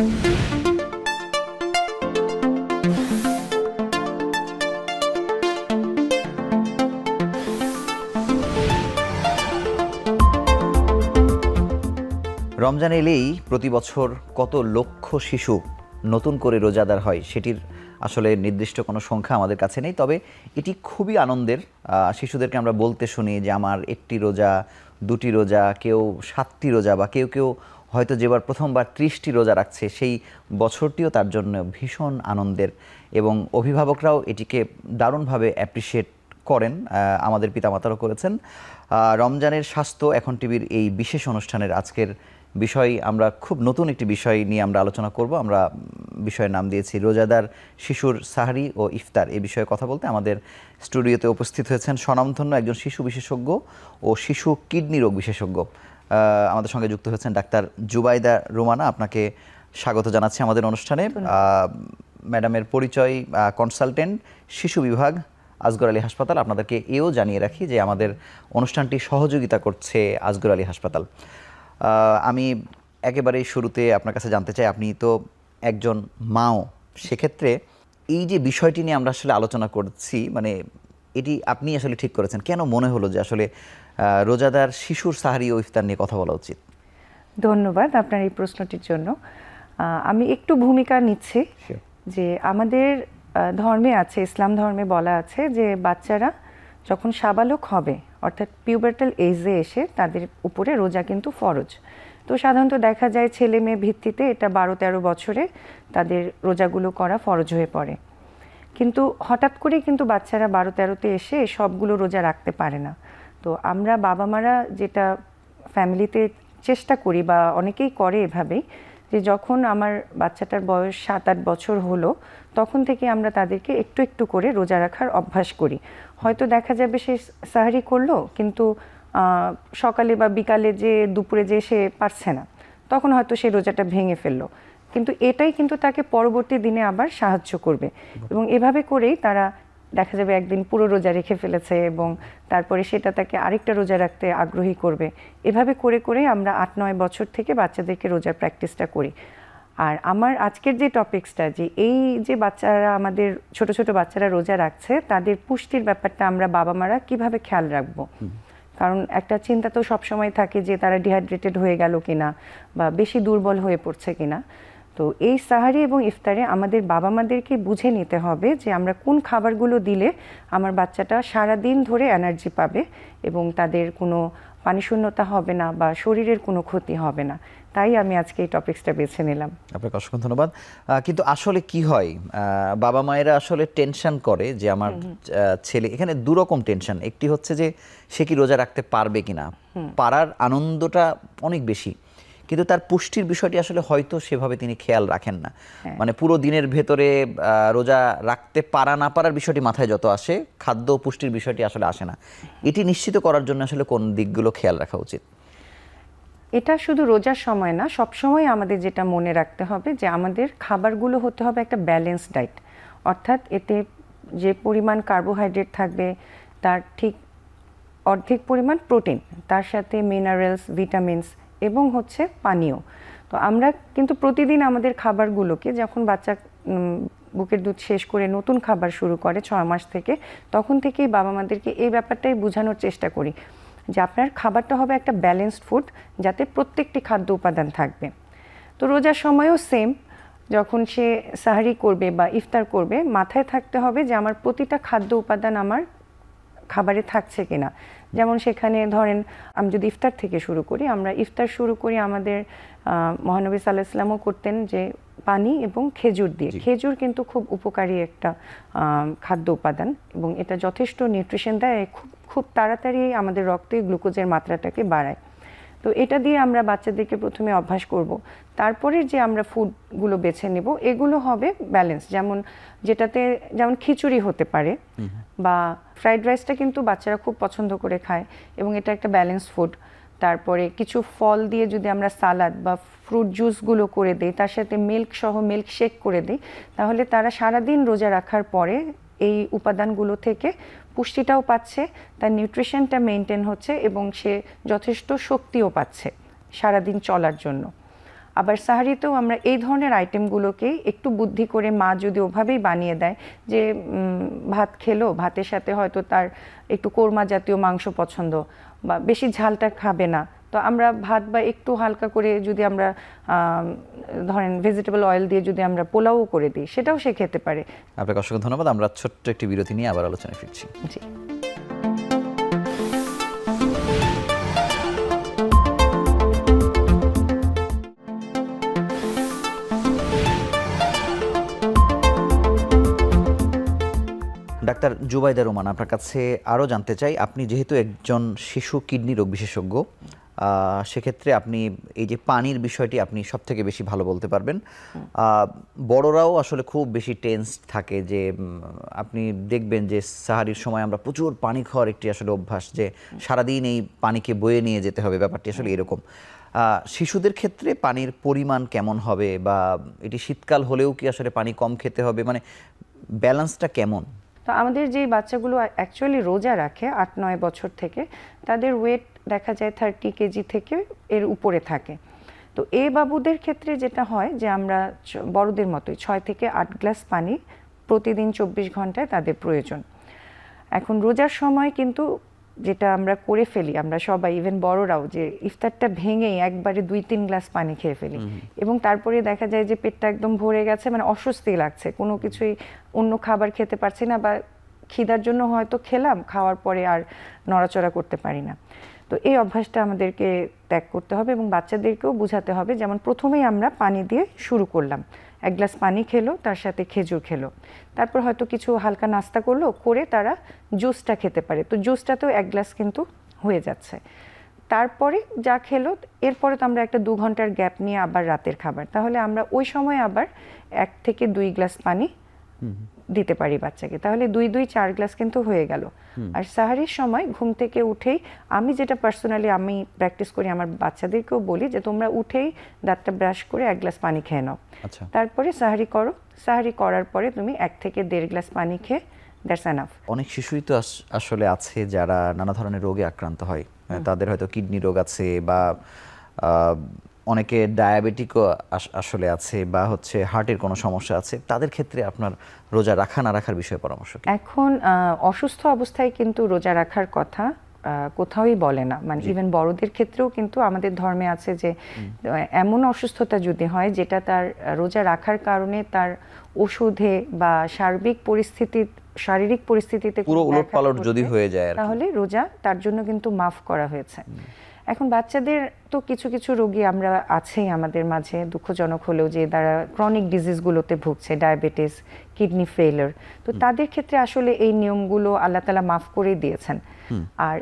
রমজান এলেই প্রতি বছর কত লক্ষ শিশু নতুন করে রোজাদার হয় সেটির আসলে নির্দিষ্ট কোনো সংখ্যা আমাদের কাছে নেই। তবে এটি খুবই আনন্দের। শিশুদেরকে আমরা বলতে শুনি যে, আমার একটি রোজা, দুটি রোজা, কেউ সাতটি রোজা বা কেউ কেউ হয়তো যেবার প্রথমবার ত্রিশটি রোজা রাখছে, সেই বছরটিও তার জন্য ভীষণ আনন্দের এবং অভিভাবকরাও এটিকে দারুণভাবে অ্যাপ্রিসিয়েট করেন আমাদের পিতামাতারও করেছেন। রমজানের স্বাস্থ্য এখন টিভির এই বিশেষ অনুষ্ঠানের আজকের বিষয়। আমরা খুব নতুন একটি বিষয় নিয়ে আমরা আলোচনা করব। আমরা বিষয়ের নাম দিয়েছি রোজাদার শিশুর সাহারি ও ইফতার। এই বিষয়ে কথা বলতে আমাদের স্টুডিওতে উপস্থিত হয়েছেন স্বনামধন্য একজন শিশু বিশেষজ্ঞ ও শিশু কিডনি রোগ বিশেষজ্ঞ। আমাদের সঙ্গে যুক্ত হয়েছেন ডাক্তার জুবাইদা রুমানা। আপনাকে স্বাগত জানাচ্ছি আমাদের অনুষ্ঠানে। ম্যাডামের পরিচয় কনসালটেন্ট শিশু বিভাগ আজগর আলী হাসপাতাল। আপনাদেরকে এও জানিয়ে রাখি যে আমাদের অনুষ্ঠানটি সহযোগিতা করছে আজগর আলী হাসপাতাল। আমি একেবারেই শুরুতে আপনার কাছে জানতে চাই আপনি তো একজন মাও। সেক্ষেত্রে এই যে বিষয়টি নিয়ে আমরা আসলে আলোচনা করছি মানে এটি আপনি আসলে ঠিক করেছেন। কেন মনে হলো যে আসলে রোজাদার শিশুর সাহারি ও ইফতার নিয়ে কথা বলা উচিত। ধন্যবাদ আপনার এই প্রশ্নটির জন্য। আমি একটু ভূমিকা নিচ্ছি যে আমাদের ধর্মে আছে ইসলাম ধর্মে বলা আছে যে বাচ্চারা যখন সাবালক হবে অর্থাৎ পিউবার্টাল এজে এসে তাদের উপরে রোজা কিন্তু ফরজ। তো সাধারণত দেখা যায় ছেলে মেয়ে ভিত্তিতে এটা বারো তেরো বছরে তাদের রোজাগুলো করা ফরজ হয়ে পড়ে। কিন্তু হঠাৎ করে কিন্তু বাচ্চারা বারো তেরোতে এসে সবগুলো রোজা রাখতে পারে না। তো আমরা বাবা মারা যেটা ফ্যামিলিতে চেষ্টা করি বা অনেকেই করে এভাবেই যে যখন আমার বাচ্চাটার বয়স সাত আট বছর হলো তখন থেকে আমরা তাদেরকে একটু একটু করে রোজা রাখার অভ্যাস করি। হয়তো দেখা যাবে সে সাহারি করল কিন্তু সকালে বা বিকালে যে দুপুরে যে সে পারছে না তখন হয়তো সে রোজাটা ভেঙে ফেলল। কিন্তু এটাই কিন্তু তাকে পরবর্তী দিনে আবার সাহায্য করবে। এবং এভাবে করেই তারা দেখা যাবে একদিন পুরো রোজা রেখে ফেলেছে এবং তারপরে সেটা তাকে আরেকটা রোজা রাখতে আগ্রহী করবে। এভাবে করে করে আমরা আট নয় বছর থেকে বাচ্চাদেরকে রোজার প্র্যাকটিসটা করি। আর আমার আজকের যে টপিক্সটা যে এই যে বাচ্চারা আমাদের ছোট ছোট বাচ্চারা রোজা রাখছে তাদের পুষ্টির ব্যাপারটা আমরা বাবা মারা কীভাবে খেয়াল রাখব? কারণ একটা চিন্তা তো সবসময় থাকে যে তারা ডিহাইড্রেটেড হয়ে গেল কিনা বা বেশি দুর্বল হয়ে পড়ছে কিনা। তো এই সাহারি এবং ইফতারে আমাদের বাবা মাদেরকে বুঝে নিতে হবে যে আমরা কোন খাবারগুলো দিলে আমার বাচ্চাটা সারা দিন ধরে এনার্জি পাবে এবং তাদের কোনো পানিশূন্যতা হবে না বা শরীরের কোনো ক্ষতি হবে না। তাই আমি আজকে এই টপিকসটা বেছে নিলাম। আপনাকে অসংখ্য ধন্যবাদ। কিন্তু আসলে কি হয়? বাবা মায়েরা আসলে টেনশন করে যে আমার ছেলে এখানে দু রকম টেনশন। একটি হচ্ছে যে সে কি রোজা রাখতে পারবে কিনা? পারার আনন্দটা অনেক বেশি। কিন্তু তার পুষ্টির বিষয়টি আসলে হয়তো সেভাবে তিনি খেয়াল রাখেন না। মানে পুরো দিনের ভেতরে রোজা রাখতে পারা না পারার বিষয়টি মাথায় যত আসে খাদ্য পুষ্টির বিষয়টি আসলে আসে না। এটি নিশ্চিত করার জন্য আসলে কোন দিকগুলো খেয়াল রাখা উচিত? এটা শুধু রোজার সময় না সব সময় আমাদের যেটা মনে রাখতে হবে যে আমাদের খাবারগুলো হতে হবে একটা ব্যালেন্স ডায়েট। অর্থাৎ এতে যে পরিমাণ কার্বোহাইড্রেট থাকবে তার ঠিক অর্ধেক পরিমাণ প্রোটিন তার সাথে মিনারেলস ভিটামিনস এবং হচ্ছে পানীয়। তো আমরা কিন্তু প্রতিদিন আমাদের খাবারগুলোকে যখন বাচ্চা বুকের দুধ শেষ করে নতুন খাবার শুরু করে ছয় মাস থেকে, তখন থেকেই বাবা মাদেরকে এই ব্যাপারটাই বোঝানোর চেষ্টা করি যে আপনার খাবারটা হবে একটা ব্যালেন্সড ফুড যাতে প্রত্যেকটি খাদ্য উপাদান থাকবে। তো রোজার সময়ও সেম যখন সে সাহারি করবে বা ইফতার করবে, মাথায় থাকতে হবে যে আমার প্রতিটা খাদ্য উপাদান আমার খাবারে থাকছে কিনা। যেমন সেখানে ধরেন আমি যদি ইফতার থেকে শুরু করি আমরা ইফতার শুরু করি আমাদের মহানবী সাল্লাহ ইসলামও করতেন যে পানি এবং খেজুর দিয়ে। খেজুর কিন্তু খুব উপকারী একটা খাদ্য উপাদান এবং এটা যথেষ্ট নিউট্রিশন দেয় খুব খুব তাড়াতাড়ি আমাদের রক্তে গ্লুকোজের মাত্রাটাকে বাড়ায়। তো এটা দিয়ে আমরা বাচ্চাদেরকে প্রথমে অভ্যাস করব। তারপরে যে আমরা ফুডগুলো বেছে নেব এগুলো হবে ব্যালেন্স। যেমন যেটাতে যেমন খিচুড়ি হতে পারে বা ফ্রাইড রাইসটা কিন্তু বাচ্চারা খুব পছন্দ করে খায় এবং এটা একটা ব্যালেন্স ফুড। তারপরে কিছু ফল দিয়ে যদি আমরা সালাদ বা ফ্রুট জুসগুলো করে দিই তার সাথে মিল্ক সহ মিল্ক শেক করে দিই তাহলে তারা সারাদিন রোজা রাখার পরে এই উপাদানগুলো থেকে পুষ্টিটাও পাচ্ছে, তার নিউট্রিশনটা মেনটেন হচ্ছে এবং সে যথেষ্ট শক্তিও পাচ্ছে সারাদিন চলার জন্য। আবার সাহারিতেও আমরা এই ধরনের আইটেমগুলোকেই একটু বুদ্ধি করে মা যদি ওভাবেই বানিয়ে দেয় যে ভাত খেলো, ভাতের সাথে হয়তো তার একটু কোরমা জাতীয় মাংস পছন্দ বা বেশি ঝালটা খাবে না তো আমরা ভাত বা একটু হালকা করে যদি আমরা ধরেন ভেজিটেবল অয়েল দিয়ে যদি আমরা পোলাও করে দিই সেটাও সে খেতে পারে। আপনাকে অসংখ্য ধন্যবাদ। আমরা ছোট্ট একটি বিরতি নিয়ে আবার আলোচনায় ফিরছি। জি। ডাক্তার জুবাইদা রোমান আপনার কাছে আরও জানতে চাই আপনি যেহেতু একজন শিশু কিডনি রোগ বিশেষজ্ঞ সেক্ষেত্রে আপনি এই যে পানির বিষয়টি আপনি সব থেকে বেশি ভালো বলতে পারবেন। বড়রাও আসলে খুব বেশি টেন্স থাকে যে আপনি দেখবেন যে সাহারির সময় আমরা প্রচুর পানি খাওয়ার একটি আসলে অভ্যাস যে সারাদিন এই পানিকে বয়ে নিয়ে যেতে হবে ব্যাপারটি আসলে এরকম। শিশুদের ক্ষেত্রে পানির পরিমাণ কেমন হবে বা এটি শীতকাল হলেও কি আসলে পানি কম খেতে হবে? মানে ব্যালেন্সটা কেমন? তো আমাদের যে বাচ্চাগুলো অ্যাকচুয়ালি রোজা রাখে আট নয় বছর থেকে তাদের ওয়েট দেখা যায় থার্টি কেজি থেকে এর উপরে থাকে। তো এ বাবুদের ক্ষেত্রে যেটা হয় যে আমরা বড়দের মতোই ছয় থেকে আট গ্লাস পানি প্রতিদিন চব্বিশ ঘন্টায় তাদের প্রয়োজন। এখন রোজার সময় কিন্তু যেটা আমরা করে ফেলি আমরা সবাই ইভেন বড়রাও যে ইফতারটা ভেঙেই একবারে দুই তিন গ্লাস পানি খেয়ে ফেলি। এবং তারপরে দেখা যায় যে পেটটা একদম ভরে গেছে মানে অস্বস্তি লাগছে। কোনো কিছুই অন্য খাবার খেতে পারছি না বা খিদার জন্য হয়তো খেলাম খাওয়ার পরে আর নড়াচড়া করতে পারি না। তো এই অভ্যাসটা আমাদেরকে ত্যাগ করতে হবে এবং বাচ্চাদেরকেও বোঝাতে হবে। যেমন প্রথমেই আমরা পানি দিয়ে শুরু করলাম। এক গ্লাস পানি খেলো, তার সাথে খেজুর খেলো। তারপর হয়তো কিছু হালকা নাস্তা করল, করে তারা জুসটা খেতে পারে। তো জুসটাতেও এক গ্লাস কিন্তু হয়ে যাচ্ছে। তারপরে যা খেলো, এরপরে তো আমরা একটা দু ঘণ্টার গ্যাপ নিয়ে আবার রাতের খাবার। তাহলে আমরা ওই সময় আবার এক থেকে দুই গ্লাস পানি দিতে পারি বাচ্চাকে। তাহলে দুই দুই চার গ্লাস কিন্তু হয়ে গেল। আর সাহারির সময় ঘুম থেকে উঠেই আমি যেটা পার্সোনালি আমি প্র্যাকটিস করি আমার বাচ্চাদেরকেও বলি যে তোমরা উঠেই দাঁতটা ব্রাশ করে এক গ্লাস পানি খেয়ে নাও। আচ্ছা। তারপরে সাহারি করো। সাহারি করার পরে তুমি এক থেকে দেড় গ্লাস পানি খেয়ে দ্যাটস এনাফ অনেক শিশুই তো আসলে আছে যারা নানা ধরনের রোগে আক্রান্ত হয়। তাদের হয়তো কিডনি রোগ আছে বা অনেকে ডায়াবেটিকও আস- আসলে আছে বা হচ্ছে হার্টের কোনো সমস্যা আছে তাদের ক্ষেত্রে আপনার রোজা রাখা না রাখার বিষয়ে পরামর্শ এখন অসুস্থ অবস্থায় কিন্তু রোজা রাখার কথা কোথাওই বলে না। মানে ইভেন বড়দের ক্ষেত্রেও কিন্তু আমাদের ধর্মে আছে যে এমন অসুস্থতা যদি হয় যেটা তার রোজা রাখার কারণে তার ওষুধে বা সার্বিক পরিস্থিতি শারীরিক পরিস্থিতিতে পুরো কোনো উলট ব্যাঘাত পালট যদি হয়ে যায় তাহলে রোজা তার জন্য কিন্তু মাফ করা হয়েছে। এখন বাচ্চাদের তো কিছু কিছু রোগী আমরা আছেই আমাদের মাঝে। দুঃখজনক হলেও যে তারা ক্রনিক ডিজিজগুলোতে ভুগছে ডায়াবেটিস কিডনি ফেলার তো তাদের ক্ষেত্রে আসলে এই নিয়মগুলো আল্লাহ তালা মাফ করে দিয়েছেন। আর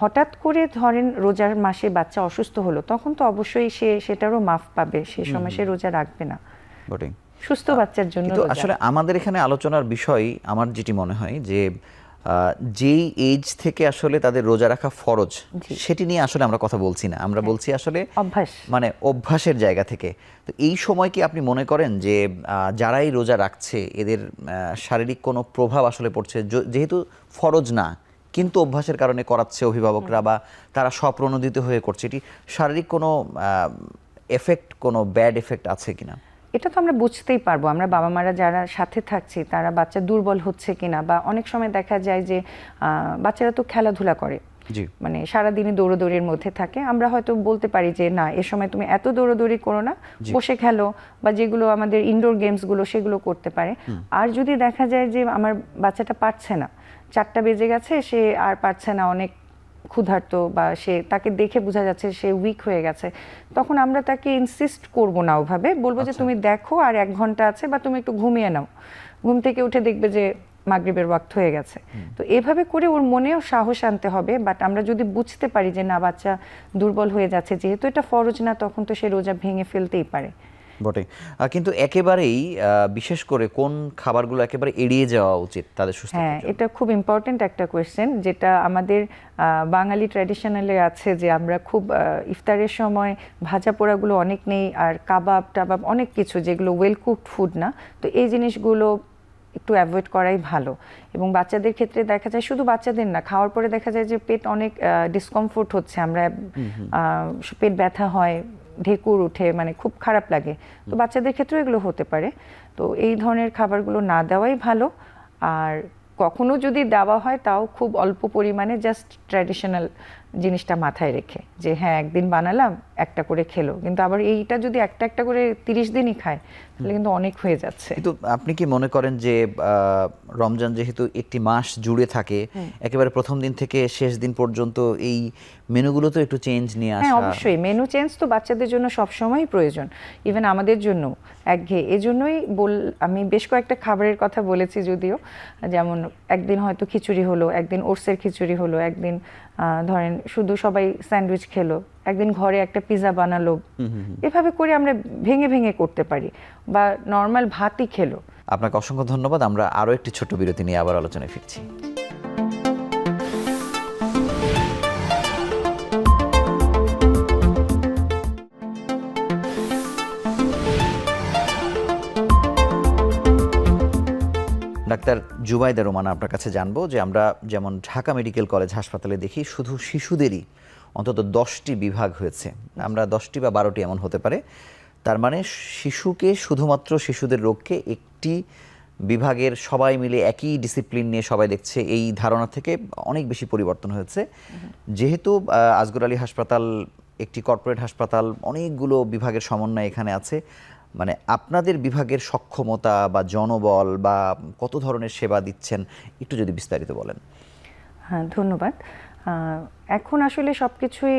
হঠাৎ করে ধরেন রোজার মাসে বাচ্চা অসুস্থ হলো তখন তো অবশ্যই সে সেটারও মাফ পাবে। সে সময় সে রোজা রাখবে না। সুস্থ বাচ্চার জন্য আসলে আমাদের এখানে আলোচনার বিষয় আমার যেটি মনে হয় যে যেই এজ থেকে আসলে তাদের রোজা রাখা ফরজ সেটি নিয়ে আসলে আমরা কথা বলছি না। আমরা বলছি আসলে অভ্যাস। মানে অভ্যাসের জায়গা থেকে। তো এই সময় কি আপনি মনে করেন যে যারাই রোজা রাখছে এদের শারীরিক কোনো প্রভাব আসলে পড়ছে? যেহেতু ফরজ না কিন্তু অভ্যাসের কারণে করাচ্ছে অভিভাবকরা বা তারা স্বপ্রণোদিত হয়ে করছে এটি শারীরিক কোনো এফেক্ট কোনো ব্যাড এফেক্ট আছে কিনা? এটা তো আমরা বুঝতেই পারব। আমরা বাবা মারা যারা সাথে থাকছি তারা বাচ্চা দুর্বল হচ্ছে কিনা বা অনেক সময় দেখা যায় যে বাচ্চারা তো খেলাধুলা করে। মানে সারাদিনই দৌড়োদৌড়ির মধ্যে থাকে। আমরা হয়তো বলতে পারি যে না এ সময় তুমি এত দৌড়োদৌড়ি করো না বসে খেলো বা যেগুলো আমাদের ইনডোর গেমসগুলো সেগুলো করতে পারে। আর যদি দেখা যায় যে আমার বাচ্চাটা পারছে না চারটা বেজে গেছে সে আর পারছে না অনেক ক্ষুধার্ত বা সে তাকে দেখে বোঝা যাচ্ছে সে উইক হয়ে গেছে তখন আমরা তাকে ইনসিস্ট করব না ওভাবে। বলব যে তুমি দেখো আর এক ঘণ্টা আছে বা তুমি একটু ঘুমিয়ে নাও। ঘুম থেকে উঠে দেখবে যে মাগরিবের ওয়াক্ত হয়ে গেছে। তো এভাবে করে ওর মনেও সাহস আনতে হবে বাট আমরা যদি বুঝতে পারি যে না বাচ্চা দুর্বল হয়ে যাচ্ছে যেহেতু এটা ফরজ না তখন তো সে রোজা ভেঙে ফেলতেই পারে। বটে কিন্তু একেবারেই বিশেষ করে কোন খাবারগুলো একেবারে এড়িয়ে যাওয়া উচিত তাদের সুস্থ হ্যাঁ এটা খুব ইম্পর্টেন্ট একটা কোয়েশ্চেন যেটা আমাদের বাঙালি ট্র্যাডিশনালে আছে যে আমরা খুব ইফতারের সময় ভাজা পোড়াগুলো অনেক নেই আর কাবাব টাবাব অনেক কিছু যেগুলো ওয়েল কুকড ফুড না। তো এই জিনিসগুলো একটু অ্যাভয়েড করাই ভালো। এবং বাচ্চাদের ক্ষেত্রে দেখা যায় শুধু বাচ্চাদের না খাওয়ার পরে দেখা যায় যে পেট অনেক ডিসকমফোর্ট হচ্ছে। আমরা পেট ব্যথা হয় ঢেকুর উঠে মানে খুব খারাপ লাগে। তো বাচ্চাদের ক্ষেত্রেও এগুলো হতে পারে। তো এই ধরনের খাবারগুলো না দেওয়াই ভালো। আর কখনো যদি দেওয়া হয় তাও খুব অল্প পরিমাণে জাস্ট ট্র্যাডিশনাল জিনিসটা মাথায় রেখে যে হ্যাঁ একদিন বানালাম একটা করে খেলো। কিন্তু আবার এইটা যদি একটা একটা করে তিরিশ দিনই খায় তাহলে কিন্তু অনেক হয়ে যাচ্ছে। কিন্তু আপনি কি মনে করেন যে রমজান যেহেতু একটি মাস জুড়ে থাকে একেবারে প্রথম দিন থেকে শেষ দিন পর্যন্ত এই মেনুগুলো তো একটু চেঞ্জ নিয়ে আসা হ্যাঁ অবশ্যই। মেনু চেঞ্জ তো বাচ্চাদের জন্য সবসময়ই প্রয়োজন। ইভেন আমাদের জন্য একঘেয়ে। এজন্যই বল আমি বেশ কয়েকটা খাবারের কথা বলেছি যদিও। যেমন একদিন হয়তো খিচুড়ি হলো একদিন ওটসের খিচুড়ি হলো একদিন ধরেন শুধু সবাই স্যান্ডউইচ খেলো। একদিন ঘরে একটা পিৎজা বানালো। এভাবে করে আমরা ভেঙে ভেঙে করতে পারি বা নর্মাল ভাতই খেলো। আপনাকে অসংখ্য ধন্যবাদ আমরা আরও একটি ছোট বিরতি নিয়ে আবার আলোচনায় ফিরছি। ডাক্তার জুবাইদা রোমানা আপনার কাছে জানব যে আমরা যেমন ঢাকা মেডিকেল কলেজ হাসপাতালে দেখি শুধু শিশুদেরই অন্তত দশটি বিভাগ হয়েছে। আমরা দশটি বা বারোটি এমন হতে পারে। তার মানে শিশুকে শুধুমাত্র শিশুদের রোগকে একটি বিভাগের সবাই মিলে একই ডিসিপ্লিন নিয়ে সবাই দেখছে, এই ধারণা থেকে অনেক বেশি পরিবর্তন হয়েছে। যেহেতু আজগর আলী হাসপাতাল একটি কর্পোরেট হাসপাতাল, অনেকগুলো বিভাগের সমন্বয় এখানে আছে। মানে আপনাদের বিভাগের সক্ষমতা বা জনবল বা কত ধরনের সেবা দিচ্ছেন, একটু যদি বিস্তারিত বলেন। হ্যাঁ ধন্যবাদ। এখন আসলে সব কিছুই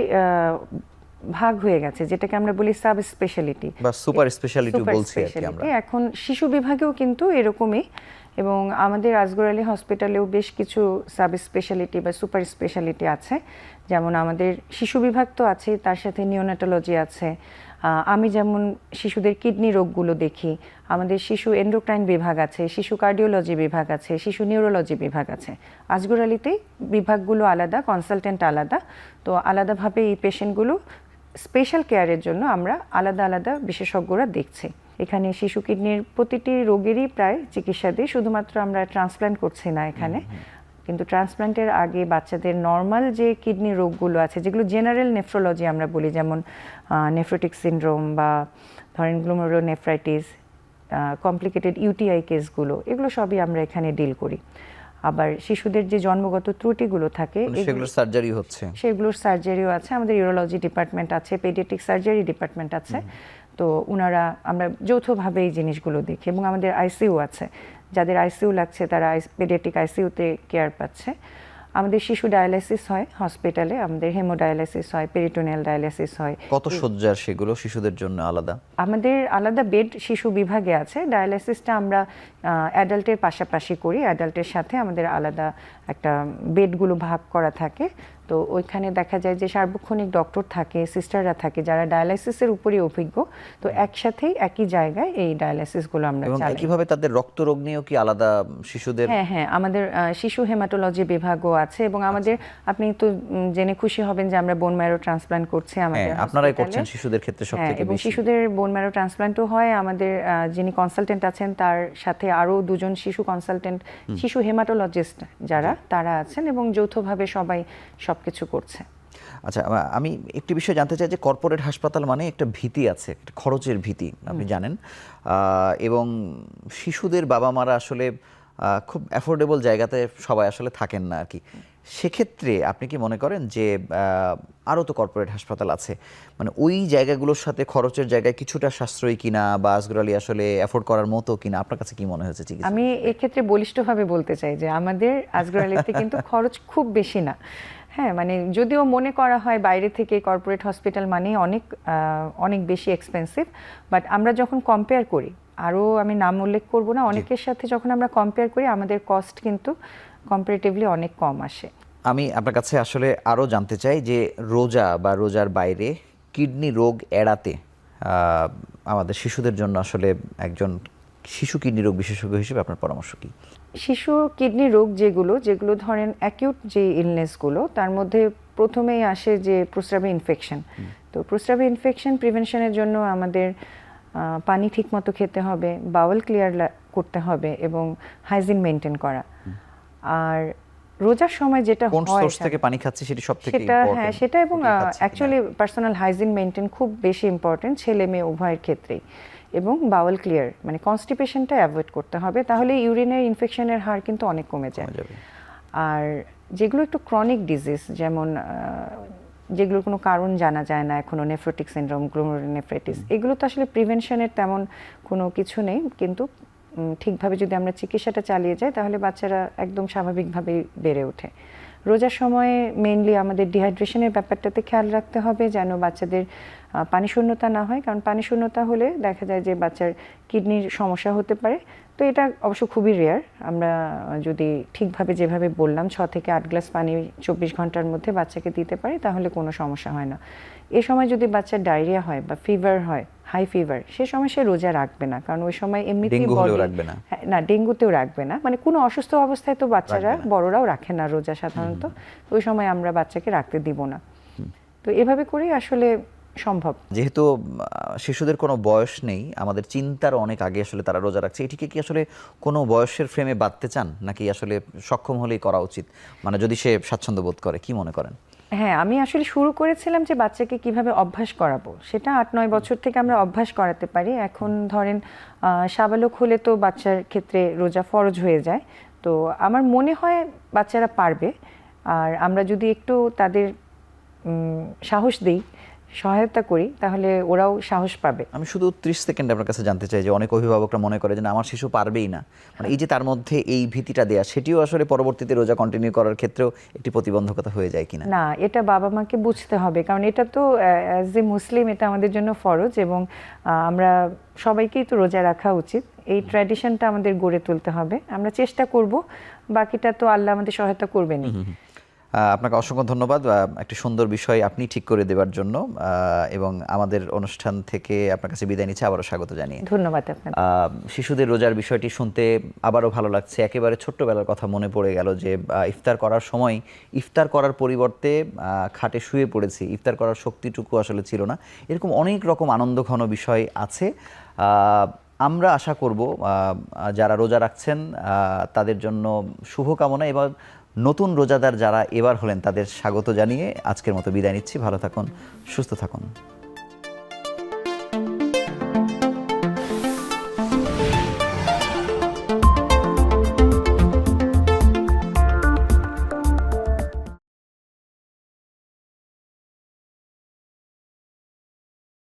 ভাগ হয়ে গেছে যেটাকে আমরা বলি সাব স্পেশালিটি বা সুপার স্পেশালিটি বলছি আমরা। এখন শিশু বিভাগেও কিন্তু এরকমই এবং আমাদের আজগর আলী হসপিটালেও বেশ কিছু সাব স্পেশালিটি বা সুপার স্পেশালিটি আছে। যেমন আমাদের শিশু বিভাগ তো আছে তার সাথে নিওনাটোলজি আছে আমি যেমন শিশুদের কিডনি রোগগুলো দেখি, আমাদের শিশু এন্ডোক্রাইন বিভাগ আছে, শিশু কার্ডিওলজি বিভাগ আছে, শিশু নিউরোলজি বিভাগ আছে। আজগর আলীতেই বিভাগগুলো আলাদা কনসালটেন্ট আলাদা। তো আলাদাভাবে এই পেশেন্টগুলো স্পেশাল কেয়ারের জন্য আমরা আলাদা আলাদা বিশেষজ্ঞরা দেখছি। এখানে শিশু কিডনির প্রতিটি রোগেরই প্রায় চিকিৎসা দিই শুধুমাত্র আমরা ট্রান্সপ্ল্যান্ট করছি না এখানে। কিন্তু ট্রান্সপ্ল্যান্টের আগে বাচ্চাদের নর্মাল যে কিডনি রোগগুলো আছে যেগুলো জেনারেল নেফ্রোলজি আমরা বলি যেমন নেফ্রোটিক সিনড্রোম বা ধরেন গ্লোমেরো নেফ্রাইটিস কমপ্লিকেটেড ইউটিআই কেসগুলো এগুলো সবই আমরা এখানে ডিল করি। আবার শিশুদের যে জন্মগত ত্রুটিগুলো থাকে মানে সেগুলোর সার্জারি হচ্ছে। সেগুলোর সার্জারিও আছে আমাদের ইউরোলজি ডিপার্টমেন্ট আছে পেডিয়াট্রিক সার্জারি ডিপার্টমেন্ট আছে। তো ওনারা আমরা যৌথভাবে এই জিনিসগুলো দেখি এবং আমাদের আইসিইউ আছে। যাদের আইসিইউ লাগছে তারা পেডিয়াট্রিক আইসিইউতে কেয়ার পাচ্ছে। আমাদের শিশু ডায়ালাইসিস হয় হসপিটালে আমাদের হেমোডায়ালাইসিস হয় পেরিটোনিয়াল ডায়ালাইসিস হয়। কত সজ্জার সেগুলো শিশুদের জন্য আলাদা? আমাদের আলাদা বেড শিশু বিভাগে আছে। ডায়ালাইসিসটা আমরা অ্যাডাল্টের পাশাপাশি করি। অ্যাডাল্টের সাথে আমাদের আলাদা একটা বেডগুলো ভাগ করা থাকে। তো ওইখানে দেখা যায় যে সার্বক্ষণিক ডক্টর থাকে সিস্টাররা থাকে যারা ডায়ালাইসিসের উপরই অভিজ্ঞ। তো একসাথেই একই জায়গায় এই ডায়ালাইসিসগুলো আমরা এবং চালাই। একইভাবে তাদের রক্ত রোগ নিয়েও কি আলাদা শিশুদের হ্যাঁ হ্যাঁ আমাদের শিশু হেমাটোলজি বিভাগও আছে এবং আমাদের আপনি তো জেনে খুশি হবেন যে আমরা বোন ম্যারো ট্রান্সপ্লান্ট করছি আমাদের হ্যাঁ আপনারাই করছেন শিশুদের ক্ষেত্রে সব হ্যাঁ এবং শিশুদের বোন ম্যারো ট্রান্সপ্লান্টও হয়। আমাদের যিনি কনসালটেন্ট আছেন তার সাথে আরও দুজন শিশু কনসালটেন্ট শিশু হেমাটোলজিস্ট যারা তারা আছেন এবং যৌথভাবে সবাই সবকিছু করছে। আচ্ছা আমি একটি বিষয় জানতে চাই যে কর্পোরেট হাসপাতাল মানে একটা ভীতি আছে একটা খরচের ভীতি আপনি জানেন। এবং শিশুদের বাবা মারা আসলে খুব অ্যাফোর্ডেবল জায়গাতে সবাই আসলে থাকেন না আর কি সেক্ষেত্রে আপনি কি মনে করেন যে আরও তো কর্পোরেট হাসপাতাল আছে মানে ওই জায়গাগুলোর সাথে খরচের জায়গায় কিছুটা সাশ্রয়ী কিনা বা আজগর আলী আসলে অ্যাফোর্ড করার মতো কিনা আপনার কাছে কি মনে হয়েছে চিকিৎসা আমি এক্ষেত্রে বলিষ্ঠভাবে বলতে চাই যে আমাদের আজগর আলীতে কিন্তু খরচ খুব বেশি না। হ্যাঁ মানে যদিও মনে করা হয় বাইরে থেকে কর্পোরেট হসপিটাল মানে অনেক অনেক বেশি এক্সপেন্সিভ বাট আমরা যখন কম্পেয়ার করি আরও আমি নাম উল্লেখ করব না অনেকের সাথে যখন আমরা কম্পেয়ার করি আমাদের কস্ট কিন্তু কম্পারেটিভলি অনেক কম আসে। আমি আপনার কাছে আসলে আরও জানতে চাই যে রোজা বা রোজার বাইরে কিডনি রোগ এড়াতে আমাদের শিশুদের জন্য আসলে একজন শিশু কিডনি রোগ বিশেষজ্ঞ হিসেবে আপনার পরামর্শ কি? শিশু কিডনি রোগ যেগুলো যেগুলো ধরেন অ্যাকিউট যে ইলনেসগুলো তার মধ্যে প্রথমেই আসে যে প্রস্রাবে ইনফেকশন তো প্রস্রাবে ইনফেকশন প্রিভেনশনের জন্য আমাদের পানি ঠিকমতো খেতে হবে বাউল ক্লিয়ার করতে হবে এবং হাইজিন মেনটেন করা। আর রোজার সময় যেটা কোন সোর্স থেকে পানি খাচ্ছি সেটি সব থেকে সেটা হ্যাঁ সেটা এবং অ্যাকচুয়ালি পার্সোনাল হাইজিন মেনটেন খুব বেশি ইম্পর্টেন্ট ছেলে মেয়ে উভয়ের ক্ষেত্রেই। এবং বাউল ক্লিয়ার মানে কনস্টিপেশনটা অ্যাভয়েড করতে হবে তাহলে ইউরিনের ইনফেকশনের হার কিন্তু অনেক কমে যায়। আর যেগুলো একটু ক্রনিক ডিজিজ যেমন যেগুলোর কোনো কারণ জানা যায় না এখনও নেফ্রোটিক সিনড্রোম গ্লোমেরুলোনেফ্রাইটিস এগুলো তো আসলে প্রিভেনশনের তেমন কোনো কিছু নেই কিন্তু ঠিকভাবে যদি আমরা চিকিৎসাটা চালিয়ে যাই, তাহলে বাচ্চারা একদম স্বাভাবিকভাবে বেড়ে ওঠে। রোজার সময়ে মেইনলি আমাদের ডিহাইড্রেশনের ব্যাপারটাতে খেয়াল রাখতে হবে, যেন বাচ্চাদের পানি শূন্যতা না হয়। কারণ পানি শূন্যতা হলে দেখা যায় যে বাচ্চার কিডনির সমস্যা হতে পারে। তো এটা অবশ্য খুবই রেয়ার আমরা যদি ঠিকভাবে যেভাবে বললাম, ছ থেকে আট গ্লাস পানি চব্বিশ ঘণ্টার মধ্যে বাচ্চাকে দিতে পারি, তাহলে কোনো সমস্যা হয় না। এ সময় যদি বাচ্চার ডায়রিয়া হয় বা ফিভার হয় হাই ফিভার সে সময় সে রোজা রাখবে না কারণ ওই সময় এমনিতেই body- রাখবে না। হ্যাঁ, না ডেঙ্গুতেও রাখবে না। মানে কোনো অসুস্থ অবস্থায় তো বাচ্চারা বড়রাও রাখে না রোজা সাধারণত। ওই সময় আমরা বাচ্চাকে রাখতে দিব না। তো এভাবে করেই আসলে সম্ভব। যেহেতু শিশুদের কোনো বয়স নেই আমাদের চিন্তার অনেক আগে আসলে তারা রোজা রাখছে। এটিকে কি আসলে কোনো বয়সের ফ্রেমে বাঁধতে চান? নাকি আসলে সক্ষম হলেই করা উচিত? মানে যদি সে স্বাচ্ছন্দ্য বোধ করে কি মনে করেন? হ্যাঁ আমি আসলে শুরু করেছিলাম যে বাচ্চাকে কীভাবে অভ্যাস করাবো। সেটা আট, নয় বছর থেকে আমরা অভ্যাস করাতে পারি। এখন ধরেন সাবালক হলে তো বাচ্চার ক্ষেত্রে রোজা ফরজ হয়ে যায়। তো আমার মনে হয় বাচ্চারা পারবে। আর আমরা যদি একটু তাদের সাহস দিই সহায়তা করি তাহলে ওরাও সাহস পাবে। আমি শুধু ত্রিশ সেকেন্ড আপনার কাছে জানতে চাই যে অনেক অভিভাবকরা মনে করে যে আমার শিশু পারবেই না। মানে এই যে তার মধ্যে এই ভীতিটা দেয়া সেটিও আসলে পরবর্তীতে রোজা কন্টিনিউ করার ক্ষেত্রেও একটি প্রতিবন্ধকতা হয়ে যায় কিনা? না এটা বাবা মাকে বুঝতে হবে কারণ এটা তো অ্যাজ এ মুসলিম এটা আমাদের জন্য ফরজ এবং আমরা সবাইকেই তো রোজা রাখা উচিত। এই ট্র্যাডিশনটা আমাদের গড়ে তুলতে হবে। আমরা চেষ্টা করব বাকিটা তো আল্লাহ আমাদের সহায়তা করবেনই। আপনাকে অসংখ্য ধন্যবাদ। একটি সুন্দর বিষয় আপনি ঠিক করে দেওয়ার জন্য এবং আমাদের অনুষ্ঠান থেকে আপনার কাছে বিদায় নিচ্ছে। আবারও স্বাগত জানিয়ে। ধন্যবাদ আপনাকে। শিশুদের রোজার বিষয়টি শুনতে আবারও ভালো লাগছে। একেবারে ছোট্টবেলার কথা মনে পড়ে গেল যে ইফতার করার সময় ইফতার করার পরিবর্তে খাটে শুয়ে পড়েছি। ইফতার করার শক্তিটুকু আসলে ছিল না। এরকম অনেক রকম আনন্দঘন বিষয় আছে। আমরা আশা করব যারা রোজা রাখছেন তাদের জন্য শুভকামনা এবং নতুন রোজাদার যারা এবার হলেন তাদের স্বাগত জানিয়ে আজকের মতো বিদায় নিচ্ছি। ভালো থাকুন, সুস্থ থাকুন।